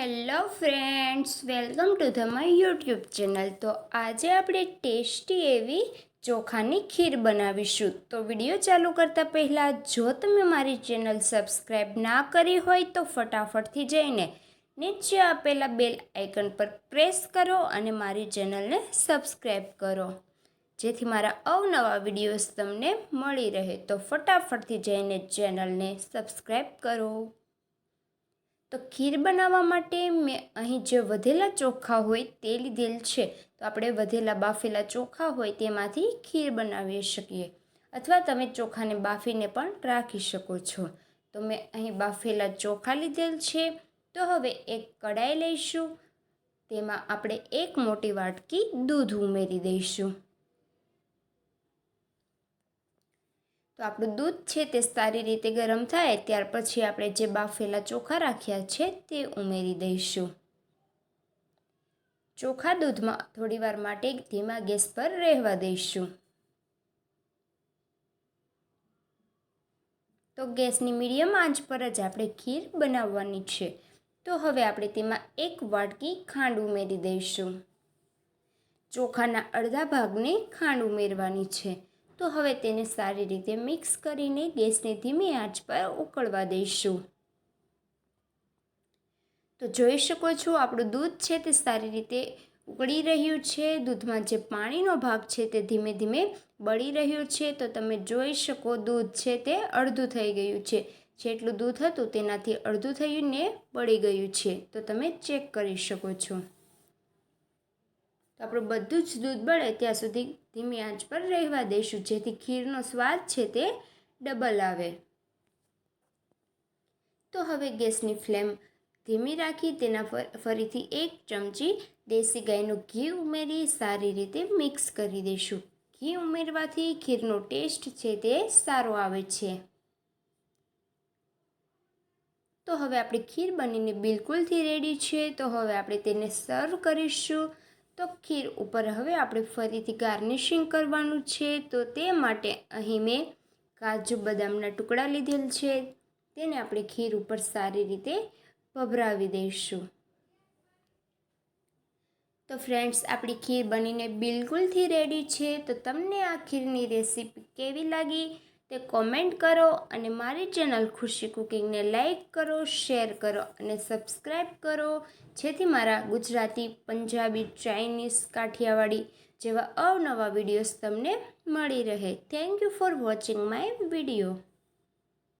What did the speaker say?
Hello friends welcome to the my YouTube channel તો આજે આપણે ટેસ્ટી એવી ચોખાની ખીર બનાવીશું. તો વીડિયો ચાલુ કરતાં પહેલાં જો તમે મારી ચેનલ સબસ્ક્રાઈબ ના કરી હોય તો ફટાફટથી જઈને નીચે આપેલા બેલ આઇકન પર પ્રેસ કરો અને મારી ચેનલને સબસ્ક્રાઈબ કરો. જેથી મારા અવનવા વિડીયોઝ તમને મળી રહે. તો ફટાફટથી જઈને ચેનલને સબસ્ક્રાઈબ કરો. તો ખીર બનાવવા માટે મેં અહીં જે વધેલા ચોખા હોય તે લીધેલ છે. તો આપણે વધેલા બાફેલા ચોખા હોય તેમાંથી ખીર બનાવી શકીએ. અથવા તમે ચોખાને બાફીને પણ રાખી શકો છો. તો મેં અહીં બાફેલા ચોખા લીધેલ છે. તો હવે એક કડાઈ લઈશું. તેમાં આપણે એક મોટી વાટકી દૂધ ઉમેરી દઈશું. તો આપણું દૂધ છે તે સારી રીતે ગરમ થાય, ત્યાર પછી આપણે જે બાફેલા ચોખા રાખ્યા છે તે ઉમેરી દઈશું. ચોખા દૂધમાં થોડીવાર માટે ધીમા ગેસ પર રહેવા દઈશું. તો ગેસની મીડિયમ આંચ પર જ આપણે ખીર બનાવવાની છે. તો હવે આપણે તેમાં એક વાટકી ખાંડ ઉમેરી દઈશું. ચોખાના અડધા ભાગને ખાંડ ઉમેરવાની છે. તો હવે તેને સારી રીતે મિક્સ કરીને ગેસને ધીમી આંચ પર ઉકળવા દઈશું. તો જોઈ શકો છો, આપણું દૂધ છે તે સારી રીતે ઉકળી રહ્યું છે. દૂધમાં જે પાણીનો ભાગ છે તે ધીમે ધીમે બળી રહ્યું છે. તો તમે જોઈ શકો, દૂધ છે તે અડધું થઈ ગયું છે. જેટલું દૂધ હતું તેનાથી અડધું થયું ને બળી ગયું છે. તો તમે ચેક કરી શકો છો. તો આપણું બધું જ દૂધ બળે ત્યાં સુધી ધીમી આંચ પર રહેવા દઈશું જેથી ખીરનો સ્વાદ છે તે ડબલ આવે. તો હવે ગેસની ફ્લેમ ધીમી રાખી તેના ફરીથી એક ચમચી દેશી ગાયનું ઘી ઉમેરી સારી રીતે મિક્સ કરી દઈશું ઘી ઉમેરવાથી ખીરનો ટેસ્ટ છે તે સારો આવે છે. તો હવે આપણી ખીર બનીને બિલકુલથી રેડી છે. તો હવે આપણે તેને સર્વ કરીશું. તો ખીર ઉપર હવે આપણે ફરીથી ગાર્નિશિંગ કરવાનું છે. તો તે માટે અહીં મેં કાજુ બદામના ટુકડા લીધેલ છે. તેને આપણે ખીર ઉપર સારી રીતે ભભરાવી દઈશું. તો ફ્રેન્ડ્સ, આપણી ખીર બનીને બિલકુલથી રેડી છે. તો તમને આ ખીરની રેસીપી કેવી લાગી? તે કોમેન્ટ કરો અને મારી ચેનલ ખુશી કુકિંગને લાઈક કરો, શેર કરો અને સબસ્ક્રાઈબ કરો, જેથી મારા ગુજરાતી, પંજાબી, ચાઇનીઝ, કાઠિયાવાડી જેવા અવનવા વિડીયોઝ તમને મળી રહે. Thank you for watching my video